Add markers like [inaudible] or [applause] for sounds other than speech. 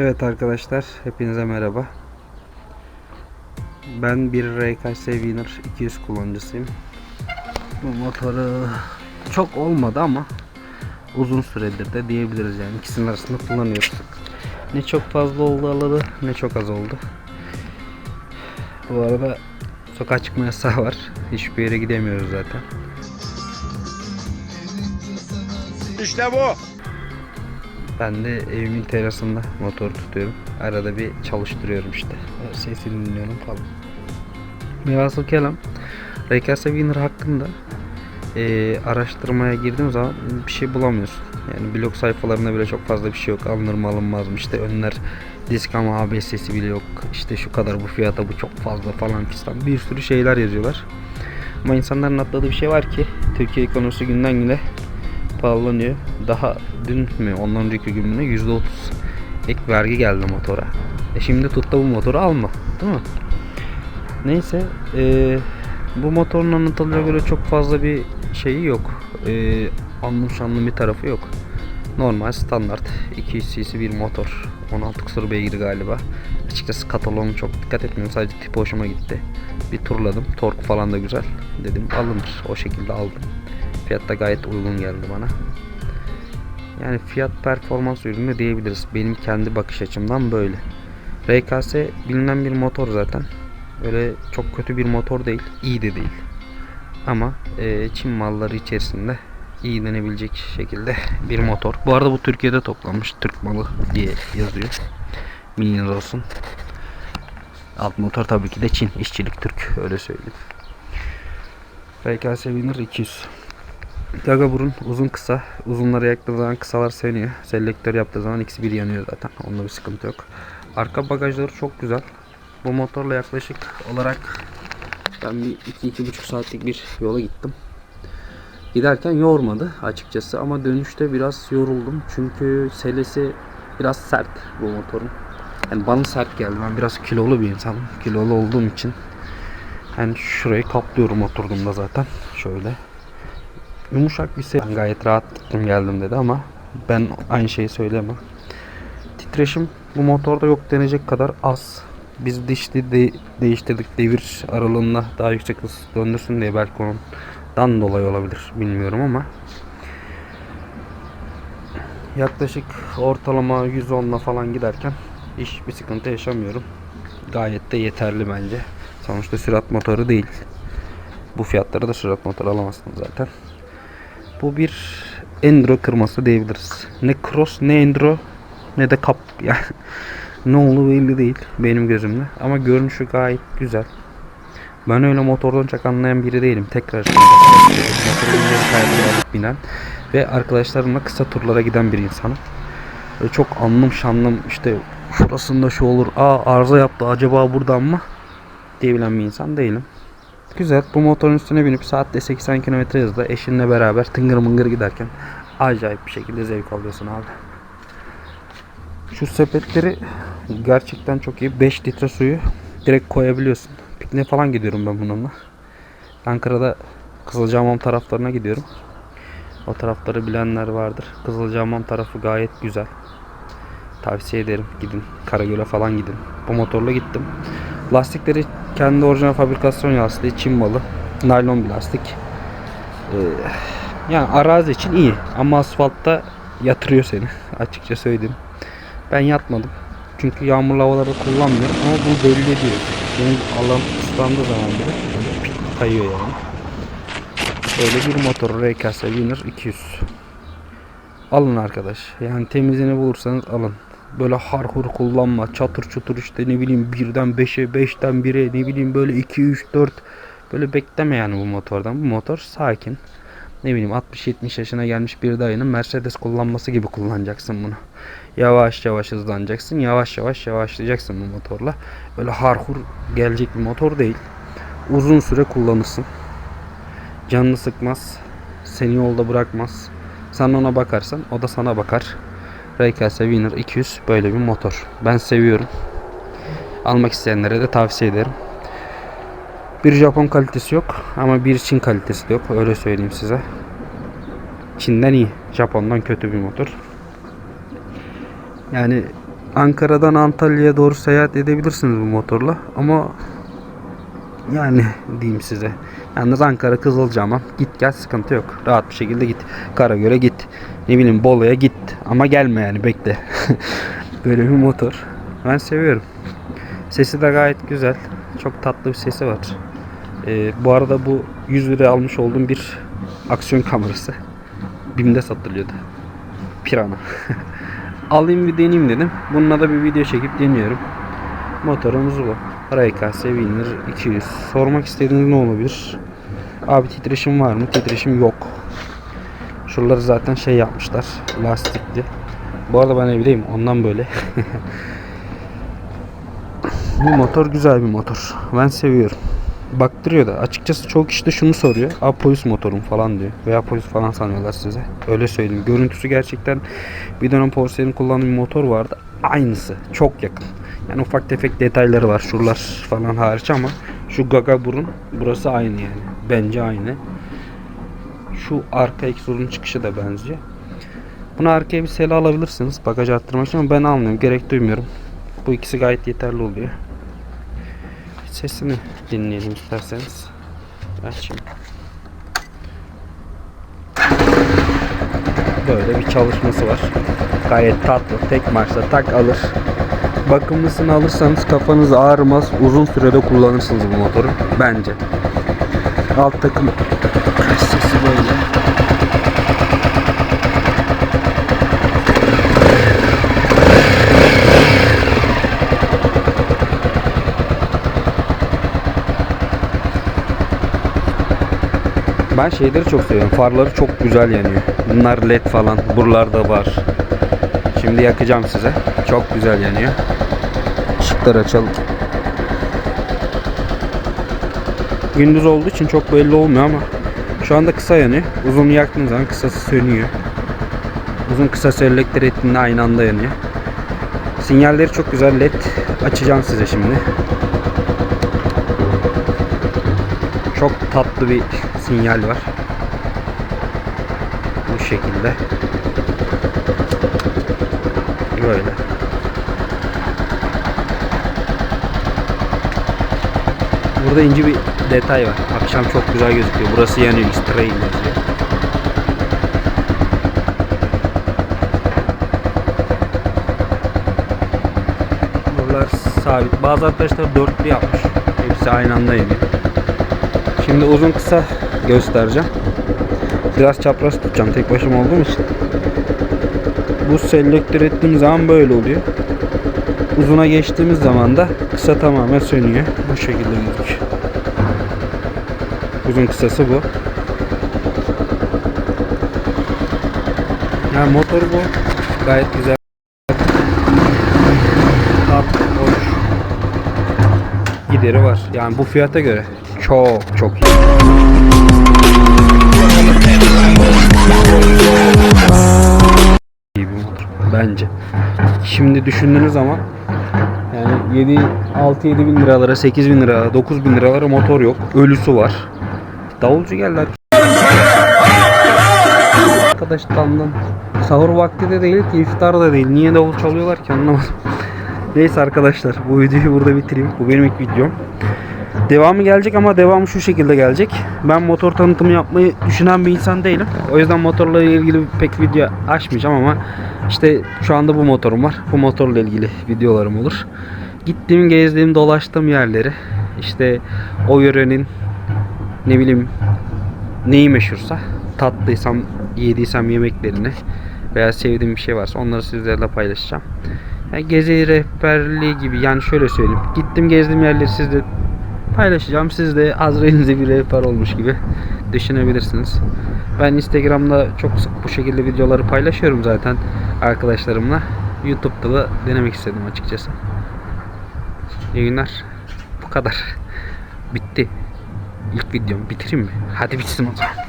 Evet arkadaşlar, hepinize merhaba. Ben bir RKS Winner 200 kullanıcısıyım. Bu motoru çok olmadı ama uzun süredir de diyebiliriz yani ikisinin arasında kullanıyoruz. Ne çok fazla oldu alalı ne çok az oldu. Bu arada sokağa çıkma yasağı var. Hiçbir yere gidemiyoruz zaten. İşte bu. Ben de evimin terasında motor tutuyorum. Arada bir çalıştırıyorum işte. Sesini dinliyorum falan. Velhasıl kelam RKS Winner hakkında eee, araştırmaya girdiğim zaman bir şey bulamıyorsun. Yani blog sayfalarında bile çok fazla bir şey yok. Alınır mı alınmaz mı işte önler disk ama ABS'si bile yok. İşte şu kadar bu fiyata bu çok fazla falan fistan bir sürü şeyler yazıyorlar. Ama insanların atladığı bir şey var ki Türkiye ekonomisi günden güne pahalanıyor. Daha dün mü ondan önceki gün mü %30 ek vergi geldi motora. E şimdi tut da bu motoru alma. Değil mi? Neyse e, bu motorun anlatılacağı göre çok fazla bir şeyi yok. E, anlam şanlı bir tarafı yok. Normal standart 200 cc bir motor. 16 kusur beygir galiba. Açıkçası kataloğuna çok dikkat etmiyorum. Sadece tip hoşuma gitti. Bir turladım. Tork falan da güzel. Dedim alınır. O şekilde aldım. Fiyat da gayet uygun geldi bana. Yani fiyat performans ürünü diyebiliriz. Benim kendi bakış açımdan böyle. RKS bilinen bir motor zaten. Öyle çok kötü bir motor değil. iyi de değil. Ama e, Çin malları içerisinde iyi denebilecek şekilde [laughs] bir motor. Bu arada bu Türkiye'de toplanmış. Türk malı diye yazıyor. Bilginiz olsun. Alt motor tabii ki de Çin. işçilik Türk. Öyle söyleyeyim. RKS Winner 200. Gaga burun uzun kısa. Uzunları yaktığı zaman kısalar sönüyor. Selektör yaptığı zaman ikisi bir yanıyor zaten. Onda bir sıkıntı yok. Arka bagajları çok güzel. Bu motorla yaklaşık olarak ben bir 2-2,5 saatlik bir yola gittim. Giderken yormadı açıkçası ama dönüşte biraz yoruldum. Çünkü selesi biraz sert bu motorun. Yani bana sert geldi. Ben biraz kilolu bir insanım. Kilolu olduğum için yani şurayı kaplıyorum oturduğumda zaten. Şöyle yumuşak bir ses. Ben gayet rahat gittim geldim dedi ama ben aynı şeyi söyleyemem. Titreşim bu motorda yok denecek kadar az. Biz dişli de değiştirdik devir aralığında daha yüksek hız döndürsün diye belki ondan dolayı olabilir bilmiyorum ama yaklaşık ortalama 110'la falan giderken hiçbir sıkıntı yaşamıyorum. Gayet de yeterli bence. Sonuçta sürat motoru değil. Bu fiyatlara da sürat motoru alamazsın zaten. Bu bir endro kırması diyebiliriz. Ne cross ne endro ne de kap [laughs] yani ne olduğu belli değil benim gözümde ama görünüşü gayet güzel. Ben öyle motordan çok anlayan biri değilim. Tekrar binen ve arkadaşlarımla kısa turlara giden bir insanım. Böyle çok anlam şanlım işte şurasında şu olur. Aa arıza yaptı acaba buradan mı? diyebilen bir insan değilim. Güzel. Bu motorun üstüne binip saatte 80 km hızla eşinle beraber tıngır mıngır giderken acayip bir şekilde zevk alıyorsun abi. Şu sepetleri gerçekten çok iyi. 5 litre suyu direkt koyabiliyorsun. Pikniğe falan gidiyorum ben bununla. Ankara'da Kızılcahamam taraflarına gidiyorum. O tarafları bilenler vardır. Kızılcahamam tarafı gayet güzel. Tavsiye ederim. Gidin. Karagöl'e falan gidin. Bu motorla gittim. Lastikleri kendi orijinal fabrikasyon lastiği. Çin malı. Naylon bir lastik. Ee, yani arazi için iyi. Ama asfaltta yatırıyor seni. Açıkça söyleyeyim. Ben yatmadım. Çünkü yağmurlu havalarda kullanmıyorum. Ama bu belli ediyor. Benim alan ıslandığı zaman bile kayıyor yani. Böyle bir motor RKS Winner 200. Alın arkadaş. Yani temizini bulursanız alın. Böyle harhur kullanma. Çatır çutur işte ne bileyim birden 5'e 5'ten 1'e ne bileyim böyle 2 3 4 böyle bekleme yani bu motordan. Bu motor sakin. Ne bileyim 60-70 yaşına gelmiş bir dayının Mercedes kullanması gibi kullanacaksın bunu. Yavaş yavaş hızlanacaksın. Yavaş yavaş yavaşlayacaksın bu motorla. Böyle harhur gelecek bir motor değil. Uzun süre kullanırsın. Canını sıkmaz. Seni yolda bırakmaz. Sen ona bakarsan o da sana bakar. RKS Winner 200 böyle bir motor. Ben seviyorum. Almak isteyenlere de tavsiye ederim. Bir Japon kalitesi yok ama bir Çin kalitesi de yok. Öyle söyleyeyim size. Çin'den iyi. Japon'dan kötü bir motor. Yani Ankara'dan Antalya'ya doğru seyahat edebilirsiniz bu motorla ama yani diyeyim size. Yalnız Ankara Kızılcahamam git gel sıkıntı yok. Rahat bir şekilde git. Karagöl'e git. Ne bileyim Bolu'ya git. Ama gelme yani bekle. [laughs] Böyle bir motor. Ben seviyorum. Sesi de gayet güzel. Çok tatlı bir sesi var. Ee, bu arada bu 100 liraya almış olduğum bir aksiyon kamerası. BİM'de satılıyordu. Pirana. [laughs] Alayım bir deneyeyim dedim. Bununla da bir video çekip deniyorum. Motorumuz bu. RKS Winner 200. Sormak istediğiniz ne olabilir? Abi titreşim var mı? Titreşim yok. Şuraları zaten şey yapmışlar. Lastikli. Bu arada ben evdeyim. Ondan böyle. [laughs] bu motor güzel bir motor. Ben seviyorum. Baktırıyor da. Açıkçası çok kişi de şunu soruyor. Apoyus motorum falan diyor. Veya Apoyus falan sanıyorlar size. Öyle söyleyeyim. Görüntüsü gerçekten bir dönem Porsche'nin kullandığı bir motor vardı. Aynısı. Çok yakın. Yani ufak tefek detayları var. Şuralar falan hariç ama şu gaga burun burası aynı yani. Bence aynı. Şu arka egzozun çıkışı da benziyor. Bunu arkaya bir sele alabilirsiniz bagaj arttırmak için ama ben almıyorum. Gerek duymuyorum. Bu ikisi gayet yeterli oluyor. Sesini dinleyelim isterseniz. Açayım. Böyle bir çalışması var. Gayet tatlı. Tek marşta tak alır. Bakımlısını alırsanız kafanız ağrımaz. Uzun sürede kullanırsınız bu motoru. Bence. Alt takım sesi böyle. Ben şeyleri çok seviyorum. Farları çok güzel yanıyor. Bunlar led falan. Buralarda var. Şimdi yakacağım size. Çok güzel yanıyor. Işıkları açalım. Gündüz olduğu için çok belli olmuyor ama şu anda kısa yanıyor. Uzun yaktığın zaman kısası sönüyor. Uzun kısası elektrik ettiğinde aynı anda yanıyor. Sinyalleri çok güzel led. Açacağım size şimdi. Çok tatlı bir sinyal var. Bu şekilde. Böyle. Burada ince bir detay var. Akşam çok güzel gözüküyor. Burası yanıyor. X-Trail yazıyor. Buralar sabit. Bazı arkadaşlar dörtlü yapmış. Hepsi aynı anda yanıyor. Şimdi uzun kısa göstereceğim. Biraz çapraz tutacağım tek başıma olduğum için. Bu selektör ettiğim zaman böyle oluyor. Uzuna geçtiğimiz zaman da kısa tamamen sönüyor. Bu şekilde gözüküyor. Uzun kısası bu. Yani motor bu. Gayet güzel. Tatlı, hoş. Gideri var. Yani bu fiyata göre çok çok iyi. Bence. Şimdi düşündüğünüz zaman yani 7 6 7 bin liralara 8 bin lira 9 bin liralara motor yok. Ölüsü var. Davulcu geldi. Arkadaş tanıdım. Sahur vakti de değil ki iftar da değil. Niye davul çalıyorlar ki anlamadım. Neyse arkadaşlar bu videoyu burada bitireyim. Bu benim ilk videom. Devamı gelecek ama devamı şu şekilde gelecek. Ben motor tanıtımı yapmayı düşünen bir insan değilim. O yüzden motorla ilgili pek video açmayacağım ama işte şu anda bu motorum var. Bu motorla ilgili videolarım olur. Gittiğim, gezdiğim, dolaştığım yerleri işte o yörenin ne bileyim neyi meşhursa tatlıysam, yediysem yemeklerini veya sevdiğim bir şey varsa onları sizlerle paylaşacağım. Yani gezi rehberliği gibi yani şöyle söyleyeyim. Gittim gezdiğim yerleri sizle paylaşacağım. Siz de Azrail'inize bir rehber olmuş gibi düşünebilirsiniz. Ben Instagram'da çok sık bu şekilde videoları paylaşıyorum zaten arkadaşlarımla. YouTube'da da denemek istedim açıkçası. İyi günler. Bu kadar. Bitti. İlk videom bitireyim mi? Hadi bitsin o zaman.